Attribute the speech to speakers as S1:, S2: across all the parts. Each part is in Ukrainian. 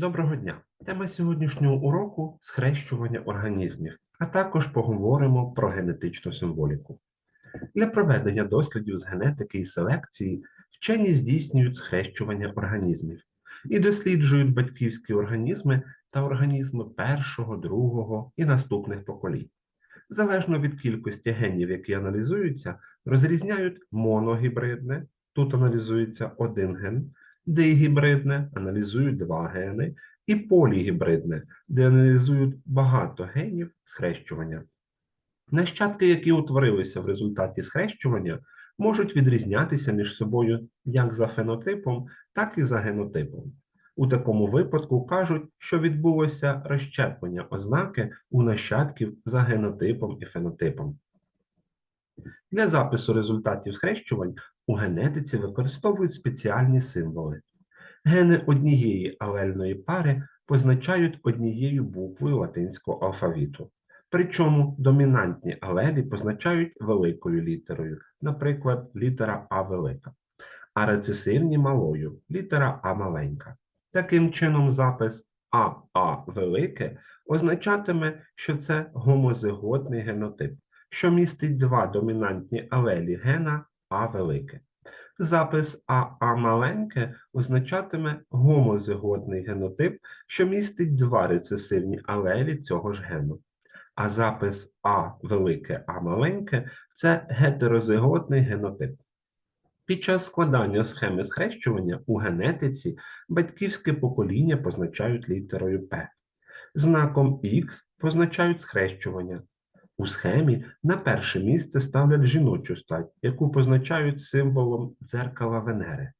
S1: Доброго дня! Тема сьогоднішнього уроку схрещування організмів, а також поговоримо про генетичну символіку. Для проведення дослідів з генетики і селекції вчені здійснюють схрещування організмів і досліджують батьківські організми та організми першого, другого і наступних поколінь. Залежно від кількості генів, які аналізуються, розрізняють моногібридне, тут аналізується один ген, дигібридне, аналізують два гени, і полігібридне, де аналізують багато генів схрещування. Нащадки, які утворилися в результаті схрещування, можуть відрізнятися між собою як за фенотипом, так і за генотипом. У такому випадку кажуть, що відбулося розщеплення ознаки у нащадків за генотипом і фенотипом. Для запису результатів схрещувань у генетиці використовують спеціальні символи. Гени однієї алельної пари позначають однією буквою латинського алфавіту. Причому домінантні алелі позначають великою літерою, наприклад, літера А велика, а рецесивні малою літера А маленька. Таким чином, запис АА велике означатиме, що це гомозиготний генотип, що містить два домінантні алелі гена А велике. Запис АА маленьке означатиме гомозиготний генотип, що містить два рецесивні алелі цього ж гену. А запис А велике А маленьке це гетерозиготний генотип. Під час складання схеми схрещування у генетиці батьківське покоління позначають літерою П. Знаком Х позначають схрещування. У схемі на перше місце ставлять жіночу стать, яку позначають символом дзеркала Венери,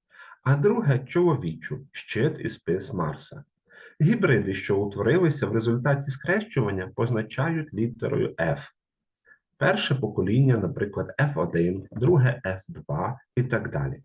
S1: а друге чоловічу щит і спис Марса. Гібриди, що утворилися в результаті схрещування, позначають літерою F. Перше покоління, наприклад, F1, друге S2 і так далі.